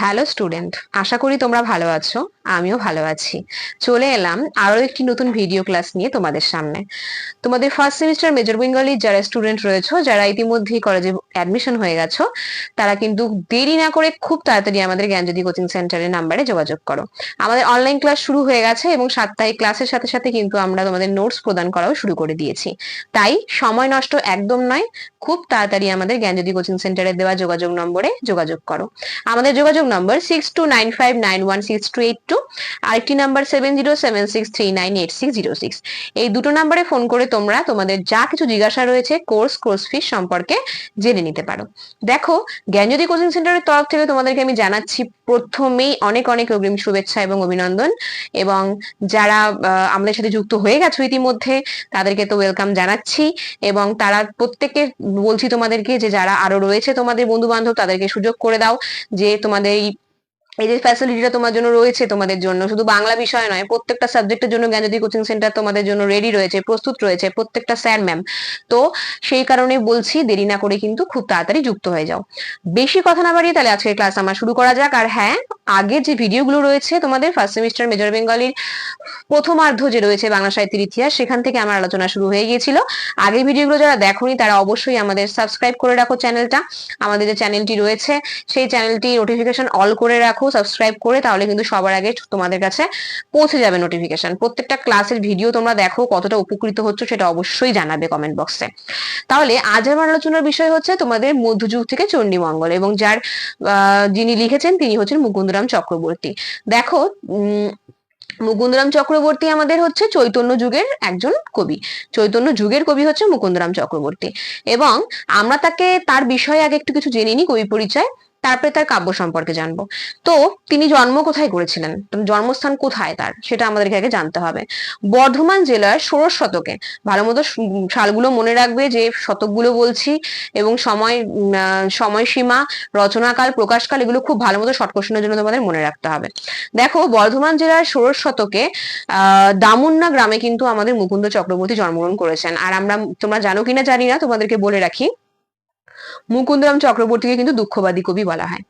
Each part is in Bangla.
হ্যালো স্টুডেন্ট আশা করি তোমরা ভালো আছো। আমিও ভালো আছি। চলে এলাম আরও একটি নতুন ভিডিও ক্লাস নিয়ে তোমাদের সামনে। তোমাদের ফার্স্ট সেমিস্টার মেজর বেঙ্গলি যারা স্টুডেন্ট রয়েছে, যারা ইতিমধ্যেই কলেজে অ্যাডমিশন হয়ে গেছো, তারা কিন্তু দেরি না করে খুব তাড়াতাড়ি আমাদের জ্ঞানজ্যোতি কোচিং সেন্টারের নাম্বারে যোগাযোগ করো। আমাদের অনলাইন ক্লাস শুরু হয়ে গেছে এবং সাপ্তাহিক ক্লাসের সাথে সাথে কিন্তু আমরা তোমাদের নোটস প্রদান করাও শুরু করে দিয়েছি। তাই সময় নষ্ট একদম নয়, খুব তাড়াতাড়ি আমাদের জ্ঞানজ্যোতি কোচিং সেন্টারে দেওয়া যোগাযোগ নম্বরে যোগাযোগ করো। আমাদের যোগাযোগ number six two nine five nine one six two eight two আরেকটি number seven zero seven six three nine eight six zero six এই দুটো নাম্বারে ফোন করে তোমরা তোমাদের যা কিছু জিজ্ঞাসা রয়েছে কোর্স কোর্স ফিস সম্পর্কে জেনে নিতে পারো। দেখো, জ্ঞানজ্যোতি কোচিং সেন্টারের তরফ থেকে তোমাদেরকে আমি জানাচ্ছি প্রথমেই অনেক অনেক অগ্রিম শুভেচ্ছা এবং অভিনন্দন এবং যারা আমাদের সাথে যুক্ত হয়ে গেছো ইতিমধ্যে, তাদেরকে তো ওয়েলকাম জানাচ্ছি এবং তারা প্রত্যেককে বলছি তোমাদেরকে যে যারা আরও রয়েছে তোমাদের বন্ধু বান্ধব তাদেরকে সুযোগ করে দাও যে তোমাদের এই এই যে ফ্যাসিলিটিটা তোমার জন্য রয়েছে তোমাদের জন্য, শুধু বাংলা বিষয় নয়, প্রত্যেকটা সাবজেক্টের জন্য জ্ঞানজ্যোতি কোচিং সেন্টার তোমাদের জন্য রেডি রয়েছে, প্রস্তুত রয়েছে প্রত্যেকটা স্যার ম্যাম তো সেই কারণে বলছি দেরি না করে কিন্তু খুব তাড়াতাড়ি যুক্ত হয়ে যাও। বেশি কথা না বাড়িয়ে তাহলে আজকের ক্লাস আমার শুরু করা যাক। আর হ্যাঁ আগে যে ভিডিওগুলো রয়েছে তোমাদের ফার্স্ট সেমিস্টার মেজর বেঙ্গলির প্রথমার্ধ যে রয়েছে বাংলা সাহিত্যের ইতিহাস, সেখান থেকে আমার আলোচনা শুরু হয়ে গিয়েছিল। আগের ভিডিওগুলো যারা দেখোনি তারা অবশ্যই আমাদের সাবস্ক্রাইব করে রাখো চ্যানেলটা আমাদের যে চ্যানেলটি রয়েছে, সেই চ্যানেলটি নোটিফিকেশন অল করে রাখো। সাবস্ক্রাইব করে তাহলে কিন্তু সবার আগে তোমাদের কাছে পৌঁছে যাবে নোটিফিকেশন প্রত্যেকটা ক্লাসের ভিডিও তোমরা দেখো কতটা উপকৃত হচ্ছে সেটা অবশ্যই জানাবে কমেন্ট বক্সে তাহলে আজ আমার আলোচনার বিষয় হচ্ছে তোমাদের মধ্যযুগ থেকে চণ্ডীমঙ্গল এবং যার যিনি লিখেছেন তিনি হচ্ছেন মুকুন্দরাম চক্রবর্তী। দেখো, উম, মুকুন্দরাম চক্রবর্তী আমাদের হচ্ছে চৈতন্য যুগের একজন কবি। চৈতন্য যুগের কবি হচ্ছে মুকুন্দরাম চক্রবর্তী। এবং আমরা তাকে তার বিষয়ে আগে একটু কিছু জেনে নিই কবি পরিচয় তারপরে তার কাব্য সম্পর্কে জানব। তো তিনি জন্ম কোথায় করেছিলেন? জন্মস্থান কোথায় তার? সেটা আমাদেরকে আগে জানতে হবে। বর্ধমান জেলার ষোড়শ শতকে ভালো মতো সালগুলো মনে রাখবে যে শতকগুলো বলছি এবং সময় সময়সীমা, রচনাকাল, প্রকাশকাল এগুলো খুব ভালো মতো শর্ট কোশ্চেনের জন্য তোমাদের মনে রাখতে হবে। দেখো, বর্ধমান জেলার ষোড়শ শতকে আহ দামুন্না গ্রামে কিন্তু আমাদের মুকুন্দ চক্রবর্তী জন্মগ্রহণ করেছেন। আর আমরা, তোমরা জানো কিনা জানি না, তোমাদেরকে বলে রাখি। মুকুন্দরাম চক্রবর্তীকে কিন্তু দুঃখবাদী কবি বলা হয়।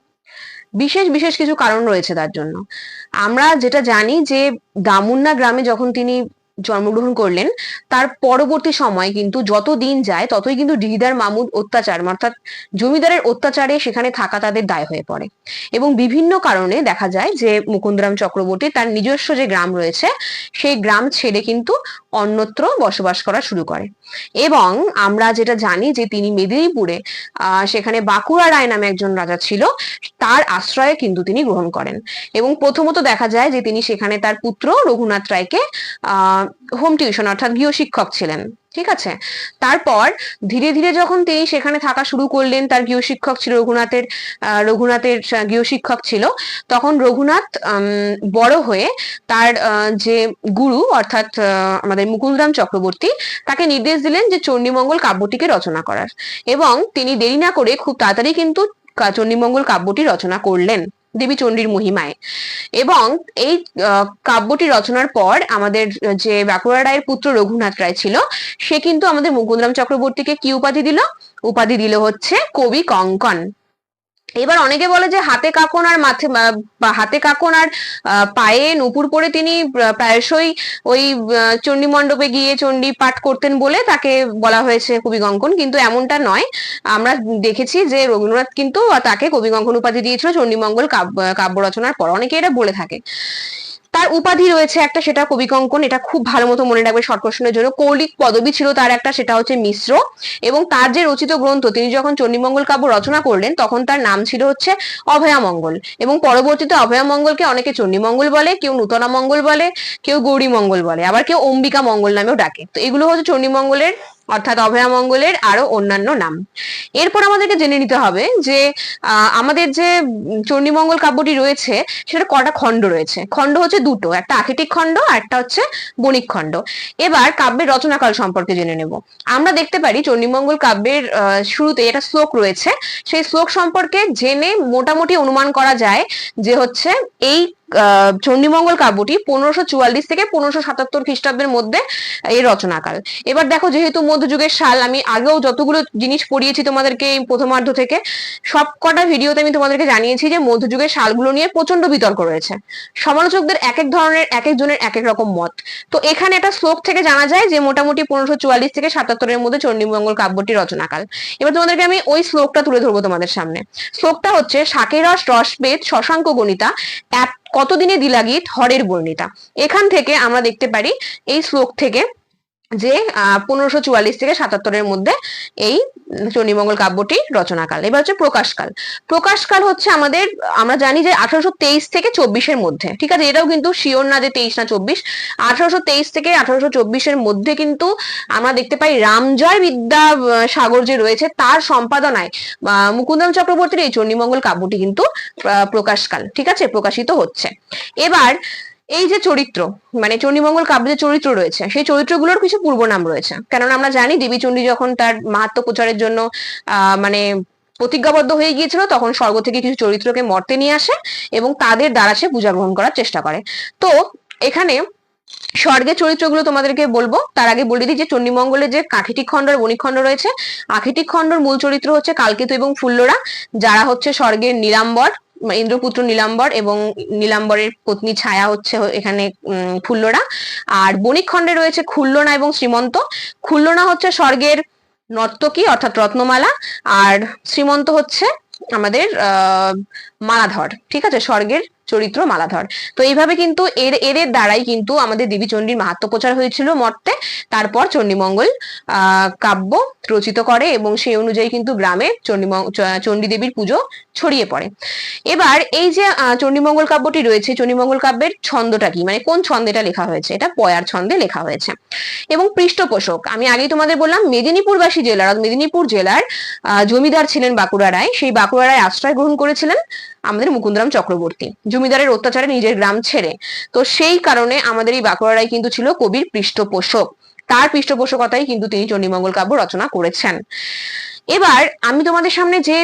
বিশেষ বিশেষ কিছু কারণ রয়েছে তার জন্য। আমরা যেটা জানি যে দামুন্না গ্রামে যখন তিনি জন্মগ্রহণ করলেন, তার পরবর্তী সময় কিন্তু যত দিন যায়, ততই কিন্তু ডিহিদার মামুদ অত্যাচার, অর্থাৎ জমিদারের অত্যাচারে সেখানে থাকা তাদের দায় হয়ে পড়ে। এবং বিভিন্ন কারণে দেখা যায় যে মুকুন্দরাম চক্রবর্তী তার নিজস্ব যে গ্রাম রয়েছে, সেই গ্রাম ছেড়ে কিন্তু অন্যত্র বসবাস করা শুরু করে। এবং আমরা যেটা জানি যে তিনি মেদিনীপুরে সেখানে বাঁকুড়া রায় নামে একজন রাজা ছিল, তার আশ্রয়ে কিন্তু তিনি গ্রহণ করেন। এবং প্রথমত দেখা যায় যে তিনি সেখানে তার পুত্র রঘুনাথ রায়কে হোম টিউশন অর্থাৎ গৃহশিক্ষক ছিলেন। ঠিক আছে? তারপর ধীরে ধীরে যখন তিনি সেখানে থাকা শুরু করলেন, তার গৃহশিক্ষক ছিল রঘুনাথের রঘুনাথের গৃহশিক্ষক ছিল, তখন রঘুনাথ বড় হয়ে তার যে গুরু অর্থাৎ আমাদের মুকুন্দরাম চক্রবর্তী, তাকে নির্দেশ দিলেন যে চণ্ডীমঙ্গল কাব্যটিকে রচনা করার। এবং তিনি দেরি না করে খুব তাড়াতাড়ি কিন্তু চণ্ডীমঙ্গল কাব্যটি রচনা করলেন। দেবী চণ্ডীর মহিমায়। এবং এই কাব্যটি রচনার পর আমাদের যে বাঁকুড়া রায়ের পুত্র রঘুনাথ রায় ছিল, সে কিন্তু আমাদের মুকুন্দরাম চক্রবর্তীকে কি উপাধি দিল? উপাধি দিল হচ্ছে কবি কঙ্কন। এবার অনেকে বলে যে হাতে কাকন আর মাথে হাতে কাকন আর পায়ে নুপুর পরে তিনি প্রায়শই ওই চণ্ডী মণ্ডপে গিয়ে চণ্ডী পাঠ করতেন বলে তাকে বলা হয়েছে কবিগঙ্কন। কিন্তু এমনটা নয়। আমরা দেখেছি যে রবীন্দ্রনাথ কিন্তু তাকে কবিগঙ্কন উপাধি দিয়েছিল চণ্ডীমঙ্গল কাব্য রচনার পর। অনেকে এটা বলে থাকে। তার উপাধি রয়েছে একটা, সেটা কবি কঙ্কন, এটা খুব ভালো মতো মনে রাখবে শর্ট কোশ্চেনের জন্য। কৌলিক পদবী ছিল তার একটা, সেটা হচ্ছে মিশ্র। এবং তার যে রচিত গ্রন্থ, তিনি যখন চণ্ডীমঙ্গল কাব্য রচনা করলেন, তখন তার নাম ছিল হচ্ছে অভয়ামঙ্গল। এবং পরবর্তীতে অভয়ামঙ্গলকে অনেকে চণ্ডীমঙ্গল বলে, কেউ নূতনা মঙ্গল বলে, কেউ গৌরী মঙ্গল বলে, আবার কেউ অম্বিকা মঙ্গল নামেও ডাকে। তো এগুলো হচ্ছে চণ্ডীমঙ্গলের অর্থাৎ অভয়ামঙ্গলের আরও অন্যান্য নাম। এরপর আমাদেরকে জেনে নিতে হবে যে আমাদের যে চণ্ডীমঙ্গল কাব্যটি রয়েছে সেটা কটা খণ্ড রয়েছে। খণ্ড হচ্ছে দুটো, একটা আখিটিক খণ্ড আর একটা হচ্ছে বণিক খণ্ড। এবার কাব্যের রচনাকাল সম্পর্কে জেনে নেব। আমরা দেখতে পারি চণ্ডীমঙ্গল কাব্যের শুরুতে একটা শ্লোক রয়েছে। সেই শ্লোক সম্পর্কে জেনে মোটামুটি অনুমান করা যায় যে হচ্ছে, এই চণ্ডীমঙ্গল কাব্যটি পনেরোশো চুয়াল্লিশ থেকে পনেরোশো সাতাত্তর খ্রিস্টাব্দের মধ্যে এই রচনাকাল। এবার দেখো, যেহেতু মধ্যযুগের সাল, আমি আগেও যতগুলো জিনিস পড়িয়েছি তোমাদেরকে এই প্রথমার্ধ থেকে সব কটা ভিডিওতে আমি তোমাদেরকে জানিয়েছি যে মধ্যযুগের সালগুলো নিয়ে প্রচণ্ড বিতর্ক রয়েছে। সমালোচকদের এক এক ধরনের এক একজনের এক এক রকম মত। তো এখানে একটা শ্লোক থেকে জানা যায় যে মোটামুটি পনেরোশো চুয়াল্লিশ থেকে সাতাত্তরের মধ্যে চণ্ডীমঙ্গল কাব্যটি রচনাকাল। এবার তোমাদেরকে আমি ওই শ্লোকটা তুলে ধরবো তোমাদের সামনে। শ্লোকটা হচ্ছে, শাকের রস রসবেদ শশাঙ্ক গণিতা এক কতদিনে দিলাগিত হরের বর্ণিতা? এখান থেকে আমরা দেখতে পারি এই শ্লোক থেকে যে পনেরোশো চুয়াল্লিশ থেকে সাতাত্তরের মধ্যে এই চণ্ডীমঙ্গল কাব্যটি রচনাকাল। এবার হচ্ছে প্রকাশকাল। প্রকাশকাল হচ্ছে আমাদের, আমরা জানি যে আঠারোশো তেইশ থেকে চব্বিশের মধ্যে, ঠিক আছে? এটাও কিন্তু শিওর না যে তেইশ না চব্বিশ। আঠারোশো তেইশ থেকে আঠারোশো চব্বিশের মধ্যে কিন্তু আমরা দেখতে পাই রামজয় বিদ্যা সাগর যে রয়েছে, তার সম্পাদনায় মুকুন্দম চক্রবর্তীর এই চণ্ডীমঙ্গল কাব্যটি কিন্তু প্রকাশকাল, ঠিক আছে? প্রকাশিত হচ্ছে। এবার এই যে চরিত্র মানে চণ্ডীমঙ্গল কাব্যে যে চরিত্র রয়েছে, সেই চরিত্রগুলোর কিছু পূর্ব নাম রয়েছে। কেননা আমরা জানি দেবী চণ্ডী যখন তার মাহাত্ম প্রচারের জন্য আহ মানে প্রতিজ্ঞাবদ্ধ হয়ে গিয়েছিল, তখন স্বর্গ থেকে কিছু চরিত্রকে মর্তে নিয়ে আসে এবং তাদের দ্বারা সে পূজা গ্রহণ করার চেষ্টা করে। তো এখানে স্বর্গের চরিত্রগুলো তোমাদেরকে বলব। তার আগে বলে দিই যে চণ্ডীমঙ্গলের যে কাঠিটিক খণ্ড আর বণিক খণ্ড রয়েছে আখিটিক খণ্ডর মূল চরিত্র হচ্ছে কালকেতু এবং ফুল্লরা, যারা হচ্ছে স্বর্গের নীলাম্বর ইন্দ্রপুত্র নীলাম্বর এবং নীলাম্বরের পত্নী ছায়া হচ্ছে এখানে খুল্লরা। আর বণিক খণ্ডে রয়েছে খুল্লনা এবং শ্রীমন্ত। খুল্লনা হচ্ছে স্বর্গের নর্তকী অর্থাৎ রত্নমালা। আর শ্রীমন্ত হচ্ছে আমাদের মালাধর, ঠিক আছে? স্বর্গের চরিত্র মালাধর। তো এইভাবে কিন্তু এর এদের দ্বারাই কিন্তু আমাদের দেবী চণ্ডীর মাহাত্ম প্রচার হয়েছিল মর্তে। তারপর চণ্ডীমঙ্গল কাব্য রচিত করে এবং সেই অনুযায়ী কিন্তু গ্রামে চণ্ডী দেবীর পুজো ছড়িয়ে পড়ে। এবার এই যে চণ্ডীমঙ্গল কাব্যটি রয়েছে, চণ্ডীমঙ্গল কাব্যের ছন্দটা কি? মানে কোন ছন্দেটা লেখা হয়েছে? এটা পয়ার ছন্দে লেখা হয়েছে। এবং পৃষ্ঠপোষক, আমি আগেই তোমাদের বললাম, মেদিনীপুরবাসী জেলার মেদিনীপুর জেলার জমিদার ছিলেন বাঁকুড়া রায়। সেই বাঁকুড়া রায় আশ্রয় গ্রহণ করেছিলেন আমাদের মুকুন্দরাম চক্রবর্তী। জমিদারের অত্যাচারে নিজের গ্রাম ছেড়ে। তো সেই কারণে আমাদের এই বাঁকুড়ারাই কিন্তু ছিল কবির পৃষ্ঠপোষক। তার পৃষ্ঠপোষকতাই কিন্তু তিনি চণ্ডীমঙ্গল কাব্য রচনা করেছেন। এবার আমি তোমাদের সামনে যে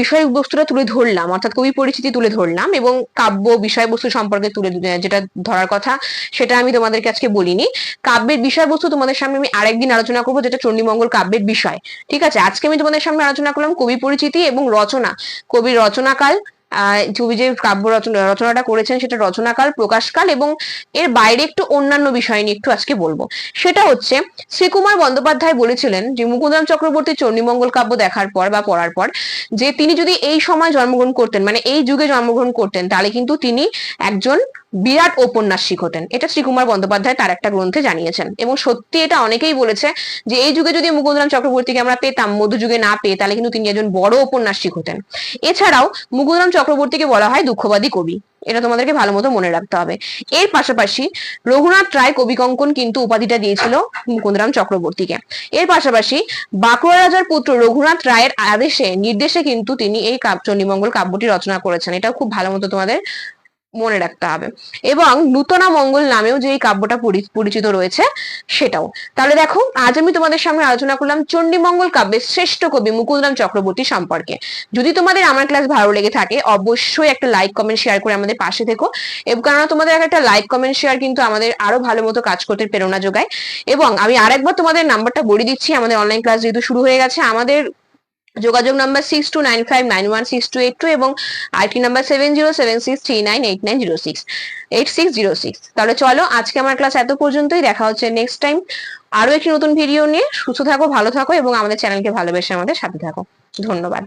বিষয়বস্তুটা তুলে ধরলাম, অর্থাৎ কবি পরিচিতি তুলে ধরলাম এবং কাব্য বিষয়বস্তু সম্পর্কে তুলে যেটা ধরার কথা, সেটা আমি তোমাদেরকে আজকে বলিনি। কাব্যের বিষয়বস্তু তোমাদের সামনে আমি আরেকদিন আলোচনা করব, যেটা চণ্ডীমঙ্গল কাব্যের বিষয়। ঠিক আছে? আজকে আমি তোমাদের সামনে আলোচনা করলাম কবি পরিচিতি এবং রচনা। কবির রচনাকাল কবি যে কাব্য রচনা, রচনাটা করেছেন সেটা রচনাকাল, প্রকাশকাল এবং এর বাইরে একটু অন্যান্য বিষয় নিয়ে একটু আজকে বলব। সেটা হচ্ছে, শ্রীকুমার বন্দ্যোপাধ্যায় বলেছিলেন যে মুকুন্দরাম চক্রবর্তী চণ্ডীমঙ্গল কাব্য দেখার পর বা পড়ার পর যে তিনি যদি এই সময় জন্মগ্রহণ করতেন মানে এই যুগে জন্মগ্রহণ করতেন, তাহলে কিন্তু তিনি একজন বিরাট ঔপন্যাসিক হতেন। এটা শ্রীকুমার বন্দ্যোপাধ্যায় তার একটা গ্রন্থে জানিয়েছেন। এবং সত্যি এটা অনেকেই বলেছে যে, এই যুগে যদি মুকুন্দরাম চক্রবর্তীকে আমরা পেতাম মধ্যযুগে না পেয়ে, তাহলে কিন্তু তিনি একজন বড় ঔপন্যাসিক হতেন। এছাড়াও মুকুন্দরাম চক্রবর্তীকে বলা হয় দুঃখবাদী কবি। এটা তোমাদেরকে ভালো মতো মনে রাখতে হবে। এর পাশাপাশি রঘুনাথ রায় কবি কঙ্কন কিন্তু উপাধিটা দিয়েছিল মুকুন্দরাম চক্রবর্তীকে। এর পাশাপাশি বাঁকুড়া রাজার পুত্র রঘুনাথ রায়ের আদেশে, নির্দেশে কিন্তু তিনি এই চণ্ডীমঙ্গল কাব্যটি রচনা করেছেন। এটাও খুব ভালো মতো তোমাদের মনে রাখতে হবে। এবং নূতনা মঙ্গল নামেও যে এই কাব্যটা পরি- পরিচিত রয়েছে, সেটাও। তাহলে দেখো, আজ আমি তোমাদের সামনে আলোচনা করলাম চণ্ডীমঙ্গল কাব্যের শ্রেষ্ঠ কবি মুকুন্দরাম চক্রবর্তী সম্পর্কে। যদি তোমাদের আমার ক্লাস ভালো লেগে থাকে, অবশ্যই একটা লাইক কমেন্ট শেয়ার করে আমাদের পাশে থেকো। এবং, কেননা তোমাদের একটা লাইক কমেন্ট শেয়ার কিন্তু আমাদের আরও ভালো মতো কাজ করতে প্রেরণা যোগায়। এবং আমি আরেকবার তোমাদের নাম্বারটা বলে দিচ্ছি, আমাদের অনলাইন ক্লাস যেহেতু শুরু হয়ে গেছে, আমাদের যোগাযোগ number six two nine five nine one six two eight two এবং IT number seven zero seven six three nine eight nine zero six eight six zero six তাহলে চলো আজকে আমার ক্লাস এত পর্যন্তই, দেখা হচ্ছে নেক্সট টাইম আরও একটি নতুন ভিডিও নিয়ে। সুস্থ থাকো, ভালো থাকো এবং আমাদের চ্যানেলকে ভালোবেসে আমাদের সাথে থাকো। ধন্যবাদ।